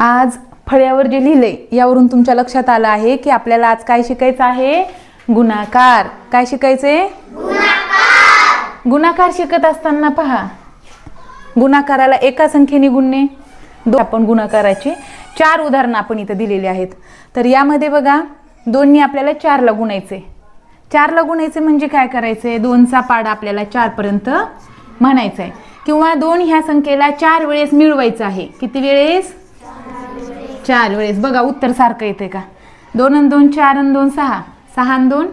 आज फळ्यावर जे लिहिले यावरून तुमच्या लक्षात आलं आहे की आपल्याला आज काय शिकायचं आहे? गुणाकार. काय शिकायचे गुणाकार शिकत असताना पहा. गुणाकाराला एका संख्येने गुणणे. दोन आपण गुणाकाराचे चार उदाहरणं आपण इथं दिलेली आहेत. तर यामध्ये बघा दोन्ही आपल्याला चारला गुणायचे चारला गुणायचे म्हणजे काय करायचे दोनचा पाडा आपल्याला चारपर्यंत म्हणायचा आहे किंवा दोन ह्या संख्येला चार वेळेस मिळवायचं आहे. किती वेळेस? चार वेळेस. बघा उत्तर सारखं येते का? दोन आणि दोन चार आणि दोन सहा. सहा आणि दोन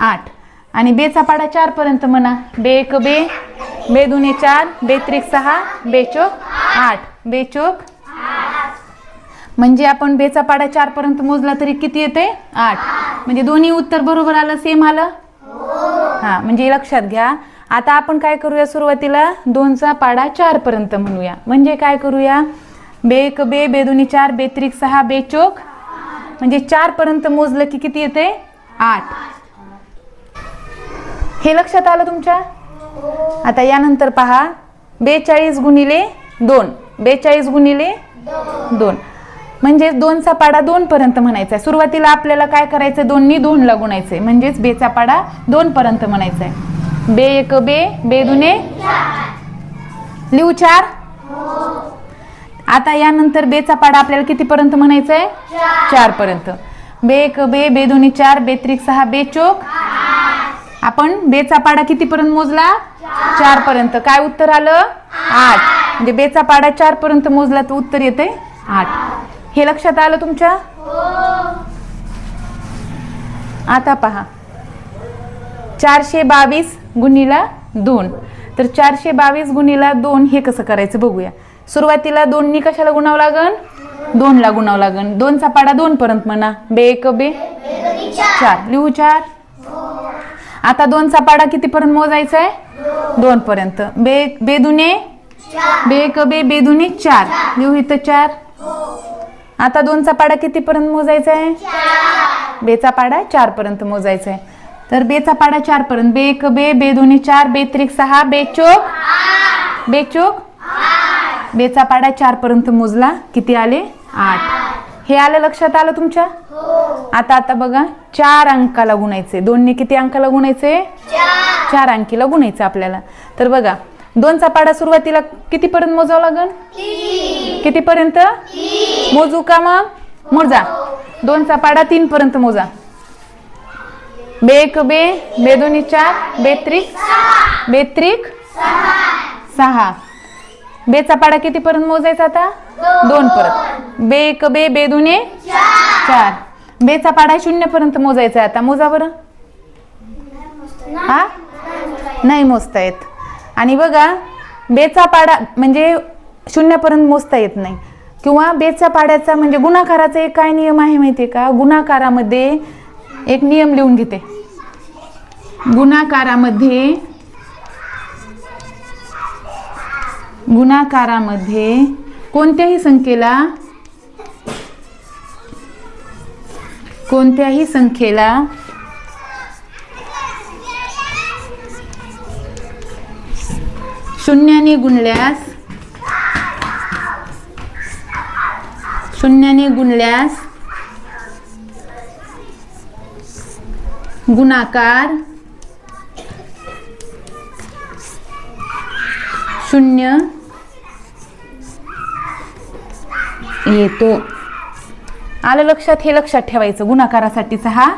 आठ. आणि बेचा पाडा चारपर्यंत म्हणा. बे एक बे. बे दुने चार. बे त्रिक सहा. बे चोक आठ. बे चोक म्हणजे आपण बेचा पाडा चारपर्यंत मोजला तरी किती येते? आठ. म्हणजे दोन्ही उत्तर बरोबर आलं सेम आलं? हां म्हणजे लक्षात घ्या. आता आपण काय करूया सुरुवातीला? दोनचा पाडा चारपर्यंत म्हणूया. म्हणजे काय करूया? बे एक बे बे दोन्ही चार बे त्रिक सहा बे चोक. म्हणजे चार पर्यंत मोजलं की किती येते आठ. हे लक्षात आलं तुमच्या? आता यानंतर पहा. बेचाळीस गुणिले दोन. बेचाळीस गुणिले दोन. म्हणजे दोनचा पाडा दोन पर्यंत म्हणायचा आहे सुरुवातीला आपल्याला काय करायचं दोन्ही दोनला गुणायचंय. म्हणजेच बेचा पाडा दोन पर्यंत म्हणायचा आहे बे एक बे बे दुने लिहू चार? आता यानंतर बेचा पाडा आपल्याला कितीपर्यंत म्हणायचा आहे चार. पर्यंत बे एक बे बे दोन्ही चार बे त्रिक सहा बे चोक. आपण बेचा पाडा कितीपर्यंत मोजला? चार. पर्यंत काय उत्तर आलं? आठ. म्हणजे बेचा पाडा चार पर्यंत मोजला तर उत्तर येते आठ. हे लक्षात आलं तुमच्या? आता पहा. चारशे बावीस गुणीला दोन. तर चारशे बावीस गुणीला दोन हे कसं करायचं बघूया. सुरुवातीला दोन्ही कशाला गुणावं लागन? दोनला गुणावं लागन. दोनचा पाडा दोन पर्यंत म्हणा. बे एक बे चार. लिहू चार. आता दोनचा पाडा कितीपर्यंत मोजायचा आहे दोन पर्यंत. बे बे दुने? बे एक बे बे दुने चार. लिहू इथं चार. आता दोनचा पाडा कितीपर्यंत मोजायचा आहे बेचा पाडा चार पर्यंत मोजायचा आहे तर बेचा पाडा चार पर्यंत. बे एक बे बे दोन्ही चार. बे त्रिक सहा. बे चोक? बे चोक? बेचा पाडा चार पर्यंत मोजला. किती आले? आठ. हे आलं लक्षात आलं तुमच्या? आता आता बघा. चार अंकाला गुणायचे दोनने किती अंकाला गुणायचे चार. अंकीला गुणायचं आपल्याला. तर बघा दोनचा पाडा सुरुवातीला कितीपर्यंत मोजावं लागन? कितीपर्यंत? मोजू का मग? मोजा. दोनचा पाडा तीन पर्यंत मोजा. बे एक बे. बे दोन्ही चार. बेत्रिक बेत्रिक सहा. बेचा पाडा कितीपर्यंत मोजायचा आता? दोन. परत बे एक बे बे दोन्ही? चार. बेचा पाडा शून्य पर्यंत मोजायचा आता. मोजा बरं. हा? नाही मोजता येत. आणि बघा बेचा पाडा म्हणजे शून्यपर्यंत मोजता येत नाही. किंवा बेचा पाड्याचा म्हणजे गुणाकाराचा एक काय नियम आहे माहिती आहे का? गुणाकारामध्ये एक नियम लिहून घेते. गुणाकारामध्ये गुणाकारामध्ये कोणत्याही संख्येला कोणत्याही संख्येला शून्याने गुणल्यास शून्याने गुणल्यास गुणाकार शून्य. येतो. आलं लक्षात? हे लक्षात ठेवायचं. गुणाकारासाठीचा हा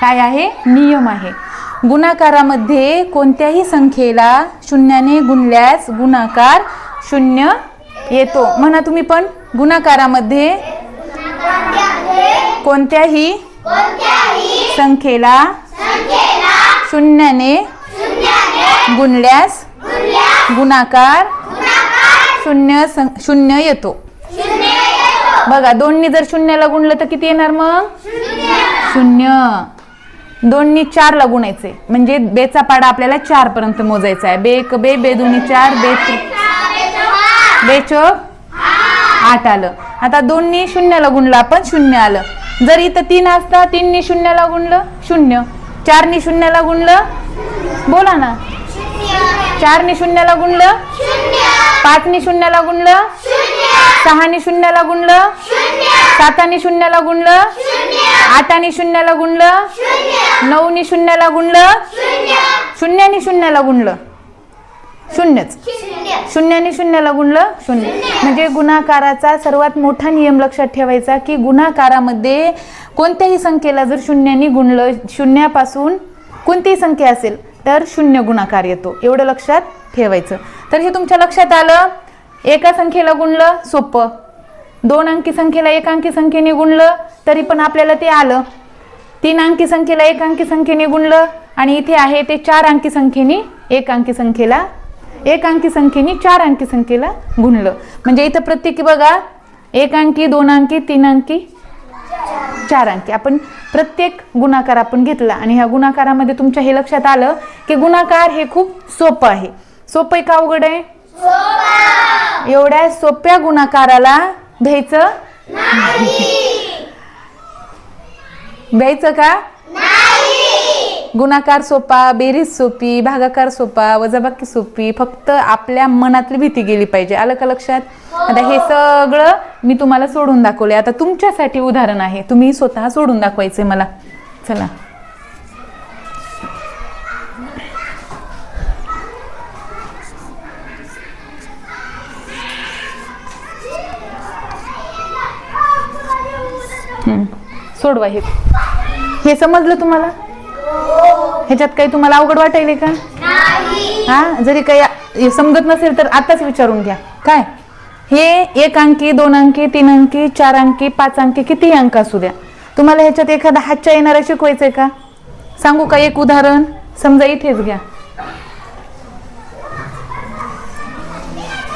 काय आहे? नियम आहे. गुणाकारामध्ये कोणत्याही संख्येला शून्याने गुणल्यास गुणाकार शून्य येतो. म्हणा तुम्ही पण. गुणाकारामध्ये कोणत्याही संख्येला शून्याने गुणल्यास गुणाकार शून्य शून्य येतो. बघा दोन्ही जर शून्याला गुणलं तर किती येणार मग? शून्य. दोन्ही चारला गुणायचे. म्हणजे बेचा पाडा आपल्याला चार पर्यंत मोजायचा आहे. बे एक बे बे दोन्ही चार बे बेच बे आठ आलं. आता दोन्ही शून्याला गुणलं आपण शून्य आलं. जर इथं तीन असता तीननी शून्याला गुणलं शून्य. चारनी शून्याला गुणलं बोला ना. चारने शून्याला गुणलं. पाचने शून्याला गुणलं. सहाने शून्याला गुणलं. साताने शून्याला गुणलं. आठाने शून्याला गुणलं. नऊने शून्याला गुणलं. शून्याने शून्याला गुणलं. शून्यच. शून्याने शून्याला गुणलं. शून्य. म्हणजे गुणाकाराचा सर्वात मोठा नियम लक्षात ठेवायचा की गुणाकारामध्ये कोणत्याही संख्येला जर शून्याने गुणलं शून्यापासून कोणतीही संख्या असेल तर शून्य गुणाकार येतो. एवढं लक्षात ठेवायचं. तर हे तुमच्या लक्षात आलं? एका संख्येला गुणलं? सोपं. दोन अंकी संख्येला एक अंकी संख्येने गुणलं तरी पण आपल्याला ते आलं. तीन अंकी संख्येला एक अंकी संख्येने गुणलं आणि इथे आहे ते चार अंकी संख्येने एक अंकी संख्येला एक अंकी संख्येने चार अंकी संख्येला गुणलं. म्हणजे इथं प्रत्येकी बघा एक अंकी दोन अंकी तीन अंकी चार अंकी. आपण प्रत्येक गुणाकार आपण घेतला आणि ह्या गुणाकारामध्ये तुमच्या हे लक्षात आलं की गुणाकार हे खूप सोपं आहे. सोपं आहे का अवघड आहे? एवढ्या सोप्या गुणाकाराला घ्यायचं घ्यायचं का? गुणाकार सोपा बेरीज सोपी भागाकार सोपा वजाबाकी सोपी फक्त आपल्या मनातली भीती गेली पाहिजे. आलं का लक्षात? आता हे सगळं मी तुम्हाला सोडून दाखवले. आता तुमच्यासाठी उदाहरण आहे. तुम्ही स्वतः सोडून दाखवायचे मला. चला. सोडवा हे. हे समजलं तुम्हाला? ह्याच्यात काही तुम्हाला अवघड वाटायले का? हा? जरी काही समजत नसेल तर आताच विचारून घ्या. काय? हे एक अंकी दोन अंकी तीन अंकी चार अंकी पाच अंकी किती अंक असू द्या? तुम्हाला ह्याच्यात एखादा हातच्या येणारा शिकवायचंय का? सांगू का एक उदाहरण? समजा इथेच घ्या.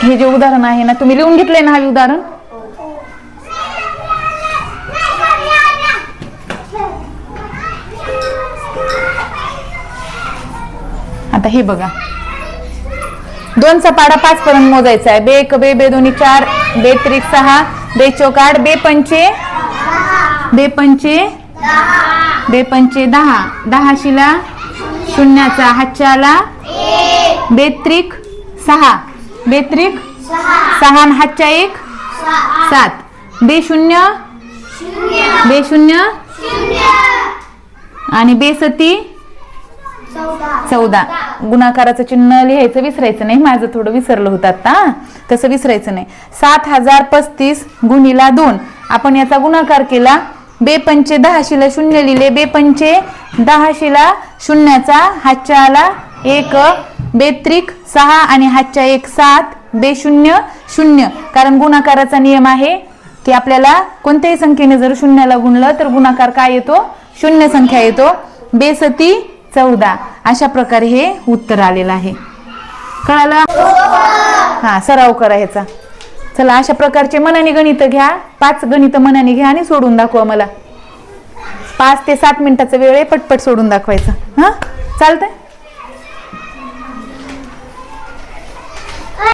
हे जे उदाहरण आहे ना तुम्ही लिहून घेतलंय ना हे उदाहरण? आता हे बघा. दोनचा पाडा पाच पर्यंत मोजायचा आहे. बे एक बे बे दोन्ही चार बे त्रिक सहा बे चौक आठ बे पंचे बे पंचे बे पंचे दहा. दहा शिला शून्याचा हातच्या आला बेत्रिक सहा. बेत्रिक सहा हातच्या एक सात. बे शून्य बे शून्य आणि बेसती चौदा. गुणाकाराचं चिन्ह लिहायचं विसरायचं नाही. माझं थोडं विसरलं होतं आता. तसं विसरायचं नाही. सात हजार पस्तीस गुणीला दोन. आपण याचा गुणाकार केला. बेपंचे दहाशीला शून्य लिहिले. बेपंचे दहाशीला शून्याचा हातच्या आला एक बेत्रिक सहा आणि हातच्या एक सात बे शून्य शून्य. कारण गुणाकाराचा नियम आहे की आपल्याला कोणत्याही संख्येने जर शून्याला गुणलं तर गुणाकार काय येतो? शून्य संख्या येतो. बेसती चौदा. अशा प्रकारे हे उत्तर आलेलं आहे. कळालं? हा सराव करा ह्याचा. चला अशा प्रकारचे मनाने गणित घ्या. पाच गणित मनाने घ्या आणि सोडून दाखवा मला. पाच ते सात मिनिटाचा वेळ आहे पटपट सोडून दाखवायचं. हा? चालतंय?